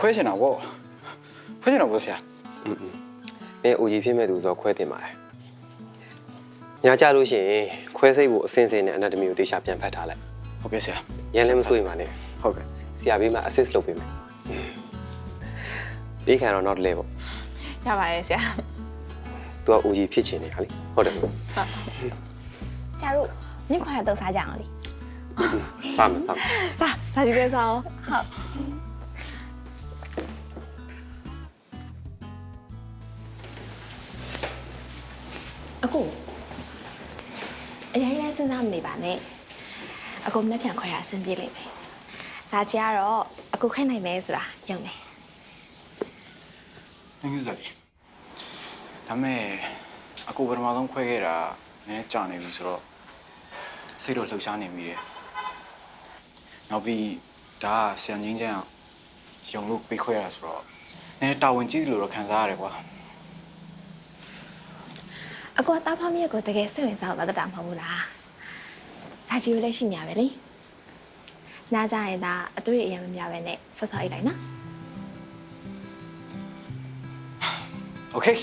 ခွဲချင်တာဗောခွဲချင်တာဗောဆရာอืม။မင်း OG ဖြစ်မဲ့သူဆိုတော့ခွဲတင်ပါတယ်။ညာကြလို့ရှိရင်ခွဲစိတ်ကိုအစင်စင်နဲ့ anatomy ကိုတေချာပြန်ဖတ်ထားလိုက်ဟုတ်ကဲ့ဆရာ။ရန်လည်းမဆိုးရင်ပါနဲ့ဟုတ်ကဲ့။ဆရာဘေးမှာ assist လုပ်ပေးမယ်။ဒီခံတော့ not delay ပေါ့ရပါတယ်ဆရာ။ तू က OG ဖြစ်ချင်နေတာလေ။ဟုတ်တယ်မို့ဆရာတို့မြင့်ခွာရတော့စားကြအောင်လေ။စမယ်စမယ်။။စာဒါဒီကစားအောင် ဟုတ် အခုအရင်လည်းစဉ်းစားမနေပါနဲ့အကုန်လက်ဖြန်ခွဲရအဆင်ပြေလိမ့်မယ်စားချင်ကတော့အခုခိုင်းနိုင်မယ်ဆိုတာယုံတယ် thank you ဆရာကြီးဒါပေမဲ့အကူပထမဆုံးခွဲခဲ့တာနည်းနည်းကြာနေပြီဆိုတော့စိတ်တော့လှုပ်ရှားနေမိတယ်နောက်ပြီးဒါကဆရာငင်းချမ်းအောင်ယုံလို့ပေးခွဲရတာဆိုတော့နည်းနည်းတာဝန်ကြီးတယ်လို့တော့ခံစားရတယ်ကွာ အကွာတားဖမရက်ကိုတကယ်စိတ်ဝင်စားတော့တတ်တာမဟုတ်ဘူးလားစာချီကိုလည်းရှိညာပဲလေနားကြရင်ဒါအတွေ့အရင်မများပဲနဲ့ဆက်ဆောက်အိတ်လိုက်နော် okay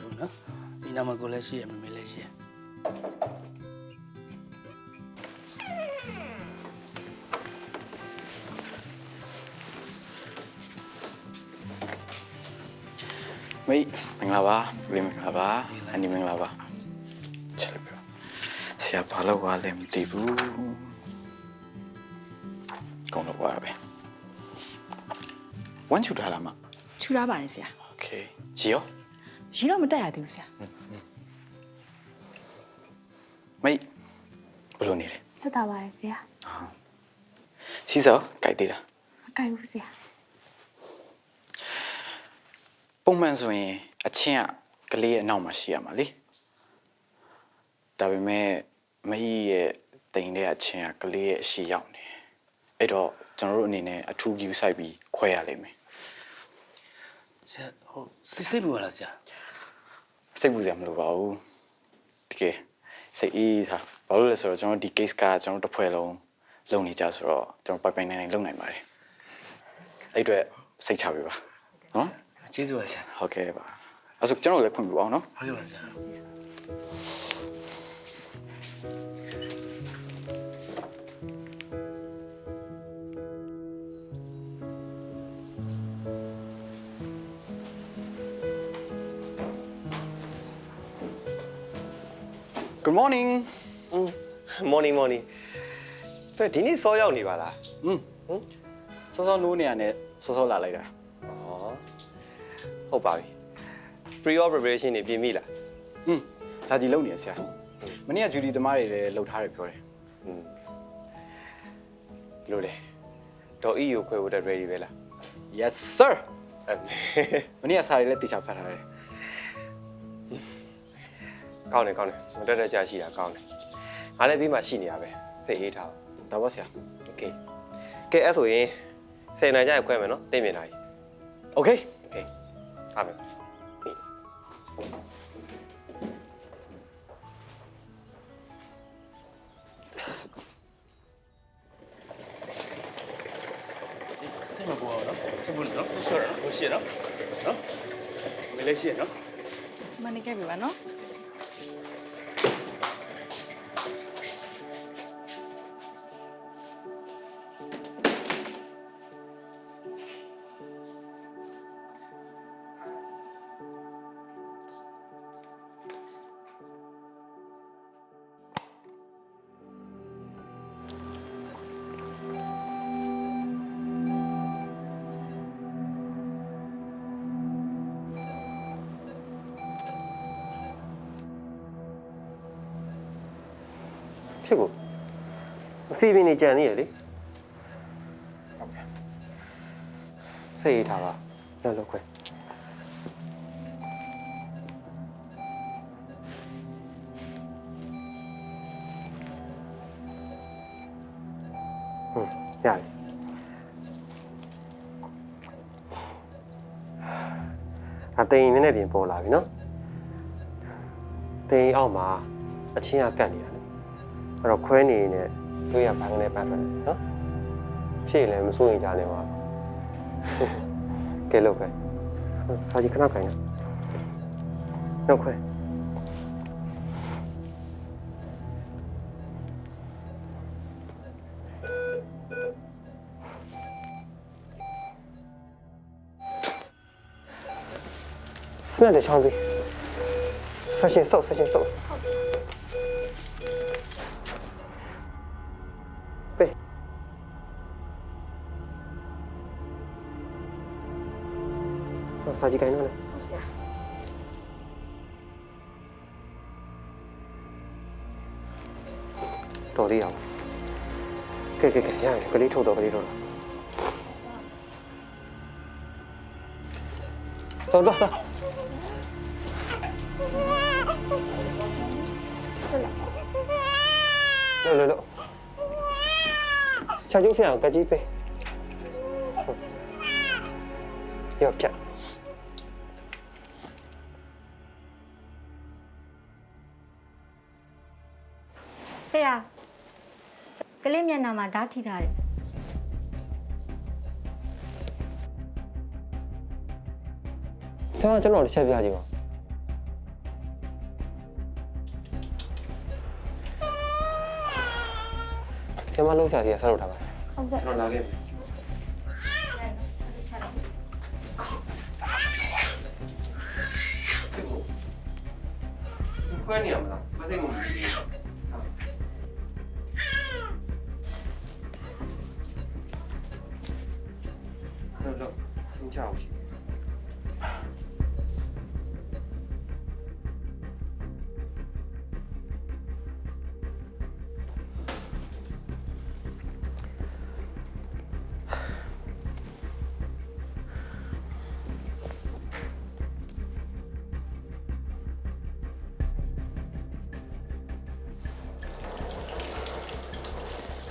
ဟုတ်နော်ဒီနာမကိုလည်းရှိရမမေ မိတ်မင်္ဂလာပါပြမင်္ဂလာပါအန်ဒီမင်္ဂလာပါချက်လို့ပြောဆရာဘာလို့ကလည်းမသိဘူးကောင်းတော့ပါပဲဝမ်းချူထားလားမ ချူရပါတယ်ဆရာ โอเคဂျီယော ရီတော့မတက်ရသေးဘူးဆရာ မိတ်ဘယ်လိုနေလဲ သက်သာပါတယ်ဆရာ စီစောကြိုက်သေးတာ မကိုက်ဘူးဆရာ ပုံမှန်ဆိုရင်အချင်းကကလေးရဲ့အနောက်မှာရှိရမှာလေဒါပေမဲ့မကြီးရဲ့တိမ်တဲ့အချင်းကကလေးရဲ့အရှိရောက်နေအဲ့တော့ကျွန်တော်တို့အနေနဲ့အထူး view ဆိုင်ပြီးခွဲရလိမ့်မယ်ဆရာဟုတ်စိတ်စိတ်ပူပါလားဆရာစိတ်ပူစရာမလိုပါဘူးတကယ်စိတ်အေးသာဘာလို့လဲဆိုတော့ကျွန်တော်ဒီ case ကကျွန်တော်တစ်ဖွဲ့လုံးလုံနေကြဆိုတော့ကျွန်တော်ပိုင်ပိုင်နိုင်နိုင်လုံနိုင်ပါတယ်အဲ့အအတွက်စိတ်ချပေးပါနော် ကျေးဇူးပါဆရာဟုတ်ကဲ့ပါအဲ့ဆိုကျွန်တော်လည်းခွင့်ပြုအောင်နော်ဟုတ်ကဲ့ပါဆရာ Good morning morning morning ဖဲဒီနေ့စောရောက်နေပါလားอืมဟင်စောစောနိုးနေရနဲ့စောစောလာလိုက်တာ ဟုတ်ပါပြီ pre op preparation နေပြင်ပြီလားဟွန်းဇာကြီးလုံနေရဆရာမနေ့ကဂျူဒီသမားတွေလည်းလှုပ်ထားတယ်ပြောတယ်ဟွန်းလို့လေဒေါ်အီကိုခွဲဖို့တက် ready ပဲလား yes sir အမေမနေ့ကစာရီလည်းတေချာဖတ်ထားတယ်ကောင်းတယ်ကောင်းတယ်မတက်တက်ကြရှိတာကောင်းတယ်ငါလည်းပြီးမှရှိနေတာပဲစိတ်အေးထားပါဒါပါဆရာ okay ကဲအဲ့ဆိုရင်စေနိုင်ကြရခွဲမယ်နော်သိမြင်တာကြီး okay 하면 스물 뭐하나? 스물 너? 스물 너? 시에나? 너? 밀레시에나? 많이 개비와 너? စ်ကိုအစီအပင်နေကြံနေရလေစိတ်အေးထားပါလောက်လောက်ခွဲဟွန်းရတယ်အတိန်နည်းနည်းပြင်ပေါ်လာပြီနော်တင်အောက်မှာအချင်းကကတ်နေတာလေ အဲ့တော့ခွဲနေနေတွေ့ရဘာကနေပတ်ထွက်တယ်နော်ဖြည့်လည်းမစိုးရင်ကြားနေပါကဲလို့ပဲဟာကြီးခဏခိုင်းနော်ခွဲစနေတချောင်းပြီးဆက်ရှင်ဆုပ်ဆက်ရှင်ဆုပ် စာကြည့်ခိုင်းတော့လေတော်သေးအောင်ကဲကဲကဲရရကလေးထုတ်တော့ကလေးထုတ်တော့တော်တော်တော်လို့လို့လို့ချာကျုပ်ဖြစ်အောင်ကကြီးပေးရောက်ဖြတ် နှာမှာဓာတ်ထိထားတယ်ဆရာကျွန်တော်တစ်ချက်ပြကြည့်ပါဆရာမလုံးဆရာကြီးဆက်လုပ်ထားပါဟုတ်ကဲ့ကျွန်တော်လာခဲ့ခွဲနေရမလားမသိဘူး သင်ချအောင်ရှိ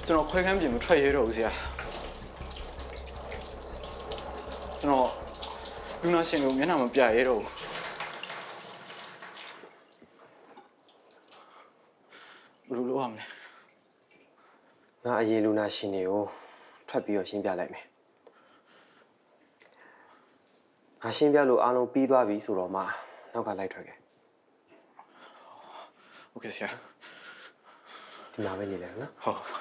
ကျွန်တော်ခွဲခန်းပြင်မထွက်ရတော့ဘူးဆရာကျွန်တော် လူနာရှင်ကိုမျက်နှာမပြရတော့ဘူးဘယ်လိုလုပ်ရမလဲ ငါအရင်လူနာရှင်တွေကိုထွက်ပြီးတော့ရှင်းပြလိုက်မယ်ငါရှင်းပြလို့အားလုံးပြီးသွားပြီဆိုတော့မှနောက်ကလိုက်ထွက်ခဲ့ โอเคဆရာ ဒီမှာပဲနေလိုက်နော် ဟုတ်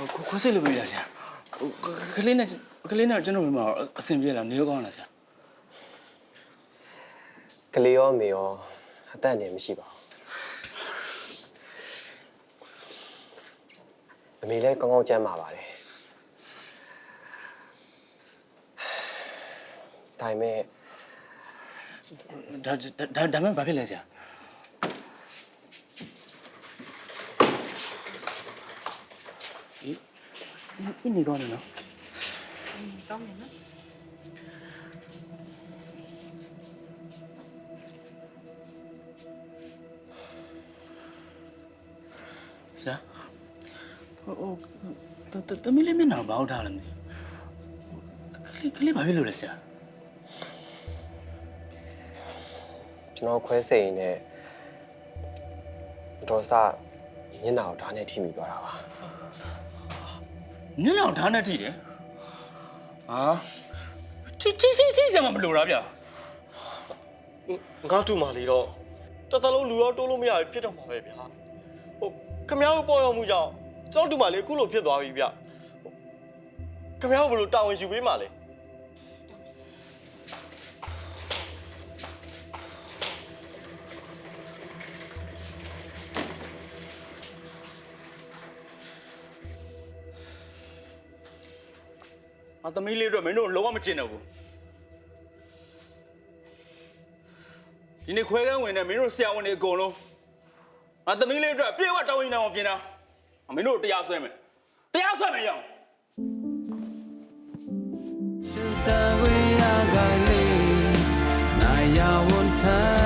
ခွခွစိတ်လို့ပြရဆရာဟိုကလေးနဲ့ကလေးနဲ့ကျွန်တော်မိမအဆင်ပြေလားနေကောင်းလားဆရာကလေးရောမေရောအသက်အနေမရှိပါဘူးအမေလည်းကောင်းကောင်းကျန်းမာပါတယ်ဒါပေမဲ့ဒါဒါဒါမှဘာဖြစ်လဲဆရာ ဒီနေကောင်းနေနော်ဆရာဟိုဟိုတတမီးလေးမျက်နှာဘာဟုတ်ထားလဲမသိဘူးကလေးကလေးဘာဖြစ်လို့လဲဆရာကျွန်တော်ခွဲစိန်နဲ့ဒေါ်စမျက်နှာကိုဓာတ်နဲ့ထိမိသွားတာပါ မျက်နှာကိုဓာတ်နဲ့ထိတယ်ဟာထိထိထိထိစရာမလိုတာဗျာငါတူမာလီတော့တော်တော်လုံးလူရောတိုးလို့မရဘူးဖြစ်တော့မှာပဲဗျာဟိုခမ ्या ကိုပေါ်ရမှုကြောင့်ကျွန်တော်တူမာလီအခုလိုဖြစ်သွားပြီဗျဟိုခမ ्या ကိုဘယ်လိုတာဝန်ယူပေးမှာလဲ အသမီးလေးတို့မင်းတို့လုံးဝမကျင်တော့ဘူးဒီနေ့ခွဲကန်းဝင်တဲ့မင်းတို့ဆရာဝန်တွေအကုန်လုံးငါသမီးလေးအတွက်ပြေဝတောင်းရင်တော့ပြင်တာမင်းတို့တရားဆွဲမယ်တရားဆွဲမယ်ရအောင် Should the way I got late, now I want time.